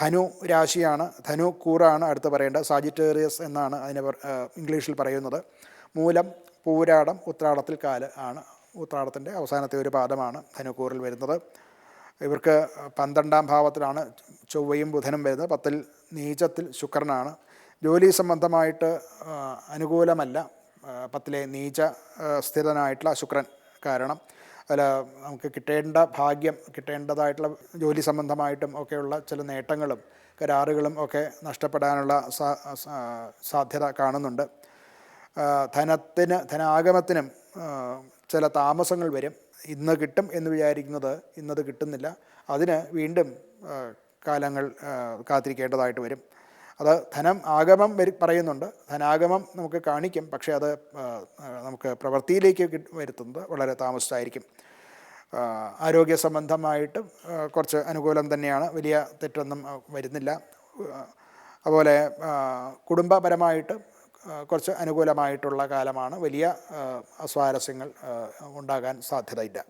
ധനു രാശിയാണ് ധനു കൂറാണ് അടുത്ത് പറയേണ്ടത്. സാജിറ്റേറിയസ് എന്നാണ് അതിനെ ഇംഗ്ലീഷിൽ പറയുന്നത്. മൂലം പൂരാടം ഉത്രാടത്തിൽ കാൽ ആണ്. ഉത്രാടത്തിന്റെ അവസാനത്തെ ഒരു പാദമാണ് ധനുക്കൂറിൽ വരുന്നത്. ഇവർക്ക് പന്ത്രണ്ടാം ഭാവത്തിലാണ് ചൊവ്വയും ബുധനും വരുന്നത്. പത്തിൽ നീചത്തിൽ ശുക്രനാണ്. ജോലി സംബന്ധമായിട്ട് അനുകൂലമല്ല. പത്തിലെ നീച സ്ഥിരനായിട്ടുള്ള ശുക്രൻ കാരണം അതിൽ നമുക്ക് കിട്ടേണ്ട ഭാഗ്യം കിട്ടേണ്ടതായിട്ടുള്ള ജോലി സംബന്ധമായിട്ടും ഒക്കെയുള്ള ചില നേട്ടങ്ങളും കരാറുകളും ഒക്കെ നഷ്ടപ്പെടാനുള്ള സാധ്യത കാണുന്നുണ്ട്. ധനത്തിന് ധനാഗമത്തിനും ചില താമസങ്ങൾ വരും. ഇന്ന് കിട്ടും എന്ന് വിചാരിക്കുന്നത് ഇന്നത് കിട്ടുന്നില്ല. അതിന് വീണ്ടും കാലങ്ങൾ കാത്തിരിക്കേണ്ടതായിട്ട് വരും. അത് ധനം ആഗമം വരി പറയുന്നുണ്ട്. ധനാഗമം നമുക്ക് കാണിക്കും. പക്ഷേ അത് നമുക്ക് പ്രവൃത്തിയിലേക്ക് വരുത്തുന്നത് വളരെ താമസിച്ചായിരിക്കും. ആരോഗ്യ സംബന്ധമായിട്ട് കുറച്ച് അനുകൂലം തന്നെയാണ്. വലിയ തെറ്റൊന്നും വരുന്നില്ല. അതുപോലെ കുടുംബപരമായിട്ട് കുറച്ച് അനുകൂലമായിട്ടുള്ള കാലമാണ് വലിയ അസ്വാരസ്യങ്ങൾ ഉണ്ടാകാൻ സാധ്യതയില്ല.